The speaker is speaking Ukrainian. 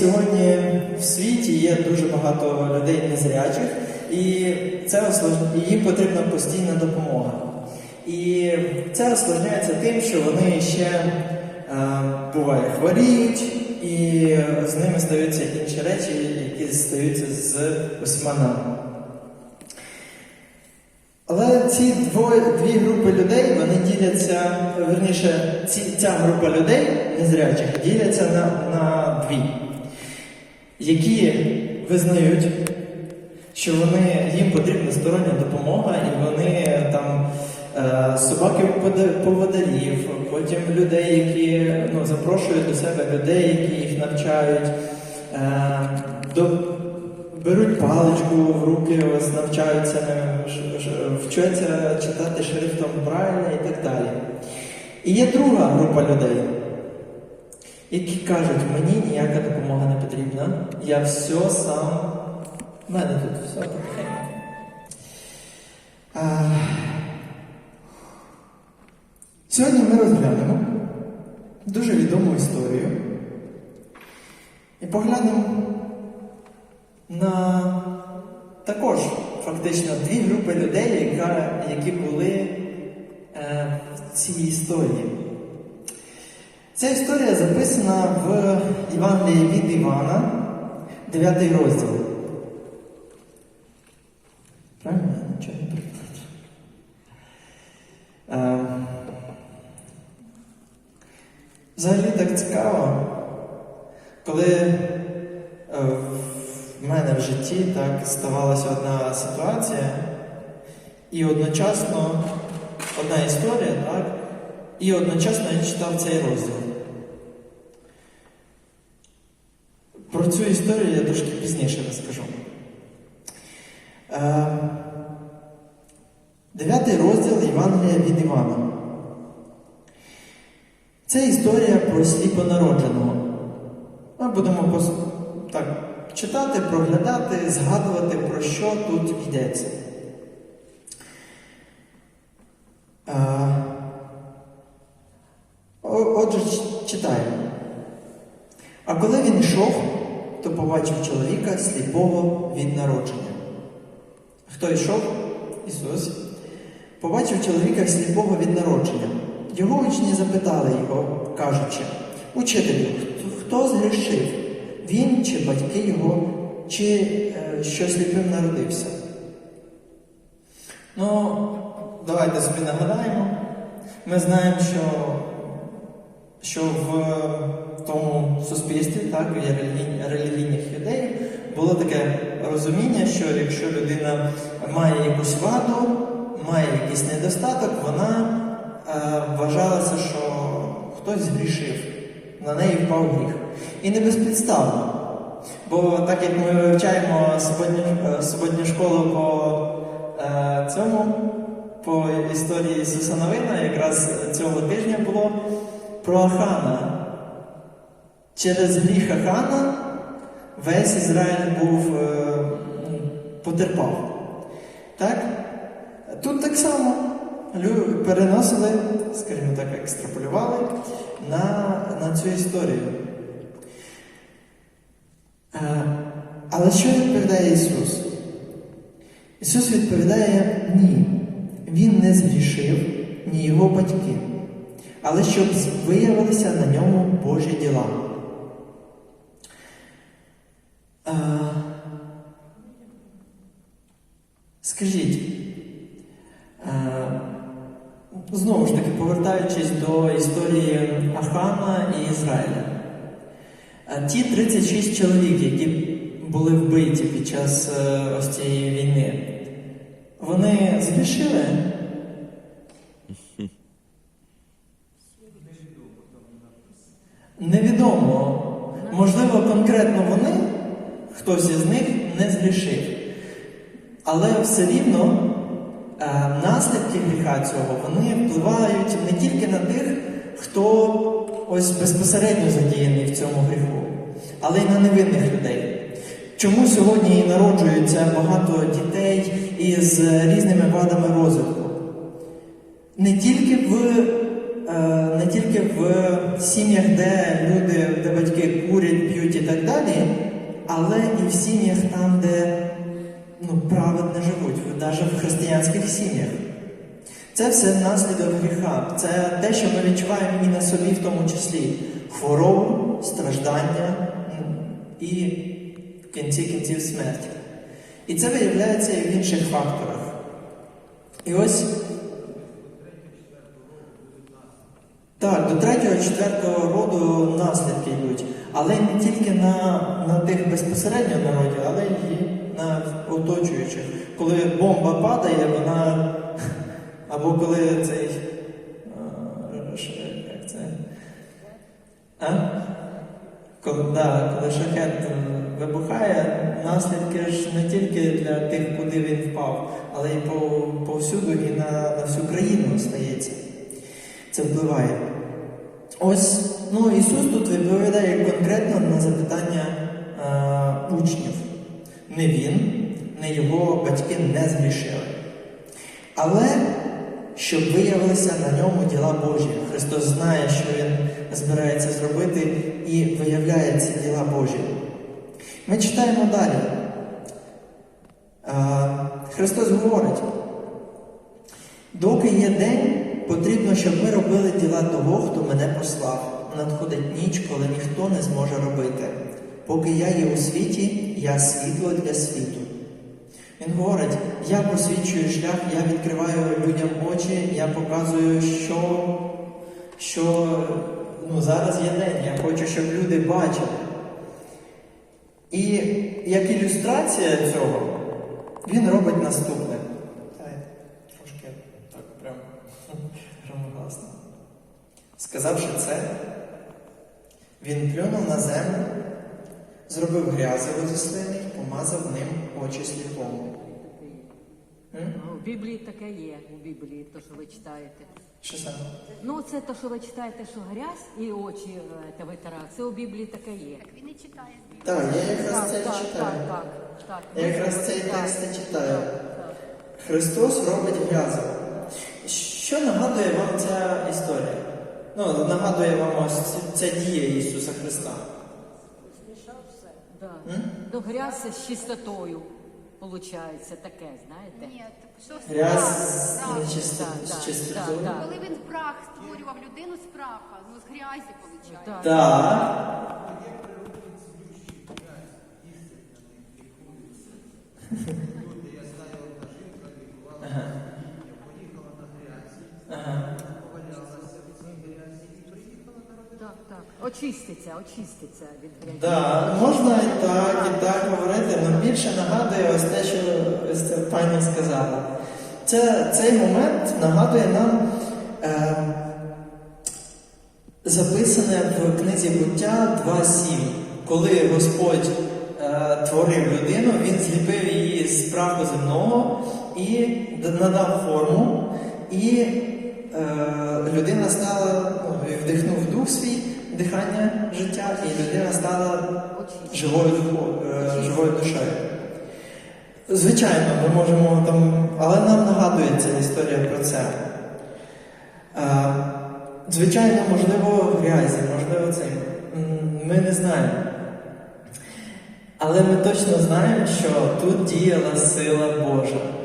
сьогодні в світі є дуже багато людей незрячих, і це осложн- їм потрібна постійна допомога. І це осложняється тим, що вони ще е, буває хворіють, і з ними стаються інші речі, які стаються з усіма нами. Але ці двоє, дві групи людей вони діляться, верніше, ці, ця група людей незрячих діляться на, на дві, які визнають, що вони, їм потрібна стороння допомога, і вони там е, собаки поводарів, потім людей, які ну, запрошують до себе людей, які їх навчають. Е, до, беруть паличку в руки, ось навчаються, ш- вчаться читати шрифтом Брайля і так далі. І є друга група людей, які кажуть, мені ніяка допомога не потрібна, я все сам. У мене тут все потихеньку. А, Сьогодні ми розглянемо дуже відому історію і поглянемо на також фактично дві групи людей, які були е, в цій історії. Ця історія записана в Євангелії від Івана, 9 розділ. Правильно? Я нічого не перекладу. Е, Взагалі так цікаво, коли е, в мене в житті так ставалася одна ситуація, і одночасно одна історія, так, і одночасно я читав цей розділ. Про цю історію я трошки пізніше розкажу. Е, Дев'ятий розділ Євангелія від Івана. Це історія про сліпонародженого. Ми будемо так, читати, проглядати, згадувати, про що тут йдеться. Отже, читаємо. А коли він йшов, то побачив чоловіка сліпого від народження. Хто йшов? Ісус. Побачив чоловіка сліпого від народження. Його учні запитали його, кажучи, учителю, хто- згрішив? Він чи батьки його, чи е, що сліпим народився? Ну, давайте собі нагадаємо. Ми знаємо, що, що в тому суспільстві, так, релігійних людей, було таке розуміння, що якщо людина має якусь ваду, має якийсь недостаток, вона е, вважалася, що хтось згрішив, на неї впав гріх. І не безпідставно. Бо так як ми вивчаємо суботню, е, школу по е, цьому, по історії Ісуса Новина, якраз цього тижня було про Ахана. Через гріх Ахана весь Ізраїль був е, потерпав. Так? Тут так само переносили, скажімо так, екстраполювали на, на цю історію. Е, Але що відповідає Ісус? Ісус відповідає ні. Він не згрішив, ні його батьки, але щоб виявилися на ньому Божі діла. Е, Скажіть, е, знову ж таки, повертаючись до історії Ахана і Ізраїля. Е, Ті 36 чоловік, які були вбиті під час е, ось цієї війни, вони згрішили? Невідомо. Можливо, конкретно вони, хтось із них не згрішив. Але все рівно е, наслідки гріха цього вони впливають не тільки на тих, хто ось безпосередньо задіяний в цьому гріху, але й на невинних людей. Чому сьогодні і народжується багато дітей із різними вадами розвитку? Не тільки в е, не тільки в сім'ях, де люди, де батьки курять, п'ють і так далі, але і в сім'ях там, де ну, праведно живуть, навіть в християнських сім'ях. Це все наслідок гріха. Це те, що ми відчуваємо і на собі, в тому числі хворобу, страждання і в кінці кінців смерті. І це виявляється і в інших факторах. І ось так, до третього, четвертого роду наслідки йдуть. Але не тільки на, на тих безпосередньо народів, але й на оточуючих. Коли бомба падає, вона. Або коли цей. Як це? А? Коли, да, коли шахет е, вибухає, наслідки ж не тільки для тих, куди він впав, але й по, повсюду і на, на всю країну стається. Це впливає. Ось ну, Ісус тут відповідає конкретно на запитання е, учнів. Не він, не його батьки не згрішили. Але щоб виявилися на ньому діла Божі. Христос знає, що Він збирається зробити, і виявляє ці діла Божі. Ми читаємо далі. А, Христос говорить, доки є день, потрібно, щоб ми робили діла того, хто мене послав. Надходить ніч, коли ніхто не зможе робити. Поки я є у світі, я світло для світу. Він говорить: я просвічую шлях, я відкриваю людям очі, я показую, що, що ну, зараз є день, я хочу, щоб люди бачили. І як ілюстрація цього, він робить наступне. Сказавши це, він плюнув на землю, зробив грязево зі слини і помазав ним очі сліпому. В Біблії таке є, у Біблії, то, що ви читаєте. Що саме? Ну, це те, що ви читаєте, що грязь і очі е, те витирає. Це у Біблії таке є. Він і читає. Так, я якраз це так, читаю. так, так, так. Я якраз цей текст і читаю. так, так. Христос робить грязево. Що нагадує вам ця історія? Ну, нагадує вам ось ця дія Ісуса Христа. Да. Ну, грязь з чистотою, виходить, таке, знаєте? Ні, що Грязь з нечисто- Так, з так, чистотою. так, так. Коли він прах створював людину з праха, ну з грязі виходить. Так. Так. Ага. Ага. Так, так. Очиститься, очиститься від грязі. Да, можна і так, і так говорити, але більше нагадує ось те, що ось пані сказала. Це, цей момент нагадує нам е, записане в книзі буття 2.7, коли Господь е, творив людину, він зліпив її з праху земного і надав форму, і е, людина стала, ну, вдихнув дух свій, дихання життя, і людина стала живою, е, живою душею. Звичайно, ми можемо там, але нам нагадує ця історія про це. Е, Звичайно, можливо, грязі, можливо, цим. Ми не знаємо. Але ми точно знаємо, що тут діяла сила Божа.